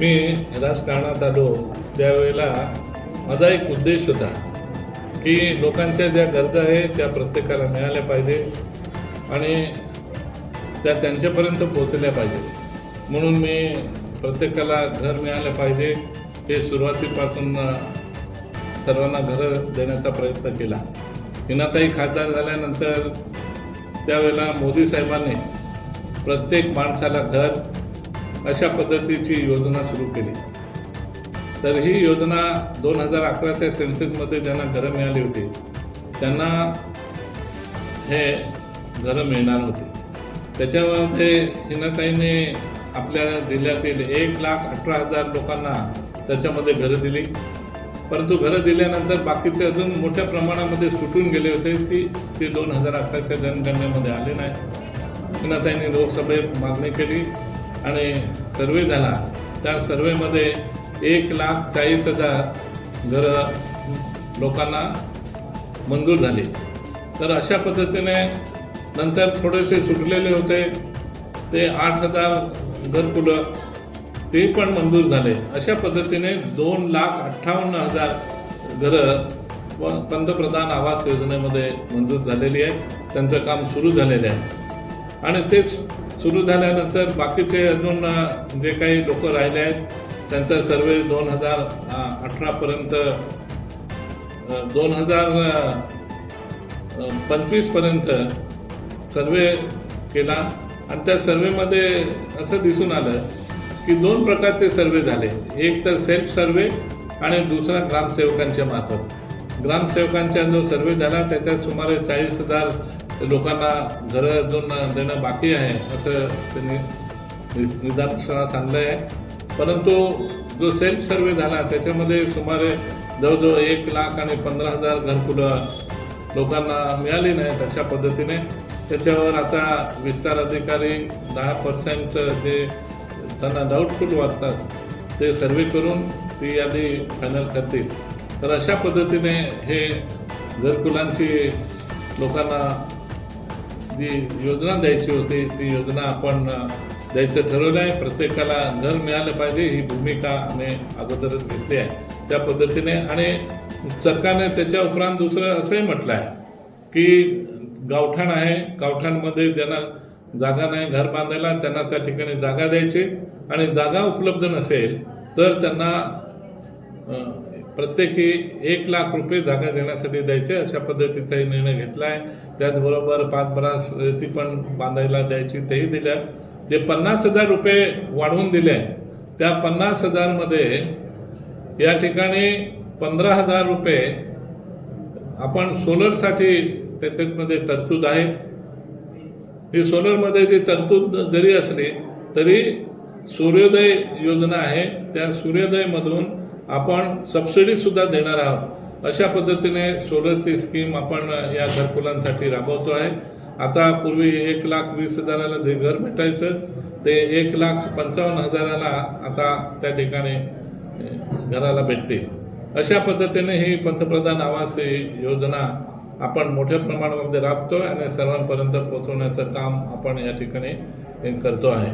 मी राजकारणात आलो त्यावेळेला माझा एक उद्देश होता की लोकांच्या ज्या गरजा आहेत त्या प्रत्येकाला मिळाल्या पाहिजे आणि त्या त्यांच्यापर्यंत पोहोचल्या पाहिजे. म्हणून मी प्रत्येकाला घर मिळालं पाहिजे हे सुरुवातीपासून सर्वांना घरं देण्याचा प्रयत्न केला. हिनाताई खासदार झाल्यानंतर त्यावेळेला मोदी साहेबांनी प्रत्येक माणसाला घर अशा पद्धतीची योजना सुरू केली. तर ही योजना दोन हजार अकराच्या सेन्सेसमध्ये ज्यांना घरं मिळाली होती त्यांना हे घरं मिळणार होती. त्याच्यामध्ये हिनाताईने आपल्या जिल्ह्यातील एक लाख अठरा हजार लोकांना त्याच्यामध्ये घरं दिली. परंतु घरं दिल्यानंतर बाकीचे अजून मोठ्या प्रमाणामध्ये सुटून गेले होते ती ते दोन हजार अकराच्या जनगणनेमध्ये आले नाही. हिनाताईने लोकसभेत मागणी केली. आणि सर्वे झाला. त्या सर्वेमध्ये एक लाख चाळीस हजार घरं लोकांना मंजूर झाली. तर अशा पद्धतीने नंतर थोडेसे सुटलेले होते. ते आठ हजार घरकुलं ते पण मंजूर झाले. अशा पद्धतीने दोन लाख अठ्ठावन्न हजार घरं व पंतप्रधान आवास योजनेमध्ये मंजूर झालेली आहे. त्यांचं काम सुरू झालेलं आहे. आणि तेच सुरू झाल्यानंतर बाकीचे अजून जे काही लोक राहिले आहेत त्यांचा सर्वे दोन हजार अठरापर्यंत दोन हजार पंचवीसपर्यंत सर्वे केला. आणि त्या सर्वेमध्ये असं दिसून आलं की दोन प्रकारचे सर्वे झाले. एक तर सेल्फ सर्वे आणि दुसरा ग्रामसेवकांच्या मार्फत. ग्रामसेवकांचा जो सर्वे झाला त्याच्यात सुमारे चाळीस हजार लोकांना घरं अजून देणं बाकी आहे असं त्यांनी नि- सांगलं आहे परंतु जो सेल्फ सर्वे झाला त्याच्यामध्ये सुमारे जवळजवळ एक लाख आणि पंधरा हजार घरकुलं लोकांना मिळाली नाहीत अशा पद्धतीने. त्याच्यावर आता विस्तार अधिकारी दहा पर्सेंट जे त्यांना डाऊटफुल वाटतात ते सर्वे करून ती यादी फायनल करतील. तर अशा पद्धतीने हे घरकुलांची लोकांना जी योजना द्यायची होती ती योजना आपण द्यायचं ठरवलं आहे. प्रत्येकाला घर मिळालं पाहिजे ही भूमिका आम्ही अगोदरच घेतली आहे. त्या पद्धतीने आणि सरकारने त्याच्या उपरांत दुसरं असंही म्हटलं आहे की गावठाण आहे गावठाणमध्ये ज्यांना जागा नाही घर बांधायला त्यांना त्या ठिकाणी जागा द्यायची. आणि जागा उपलब्ध नसेल तर त्यांना प्रत्येकी एक लाख रुपये जागा देण्यासाठी द्यायचे अशा पद्धतीचाही निर्णय घेतला आहे त्याचबरोबर पाच बरास रेती पण बांधायला द्यायची तेही दिल्या. जे पन्नास हजार रुपये वाढवून दिले त्या पन्नास हजारमध्ये या ठिकाणी पंधरा हजार रुपये आपण सोलरसाठी त्याच्यामध्ये तरतूद आहे. ही सोलरमध्ये जी तरतूद जरी असली तरी सूर्योदय योजना आहे. त्या सूर्योदयमधून आपण सबसिडीसुद्धा देणार आहोत. अशा पद्धतीने सोलरची स्कीम आपण या घरकुलांसाठी राबवतो आहे. आता पूर्वी एक लाख वीस हजाराला जे घर भेटायचं ते एक लाख पंचावन्न हजाराला आता त्या ठिकाणी घराला भेटते अशा पद्धतीने ही पंतप्रधान आवास योजना आपण मोठ्या प्रमाणामध्ये राबतो आणि सर्वांपर्यंत पोहोचवण्याचं काम आपण या ठिकाणी करतो आहे.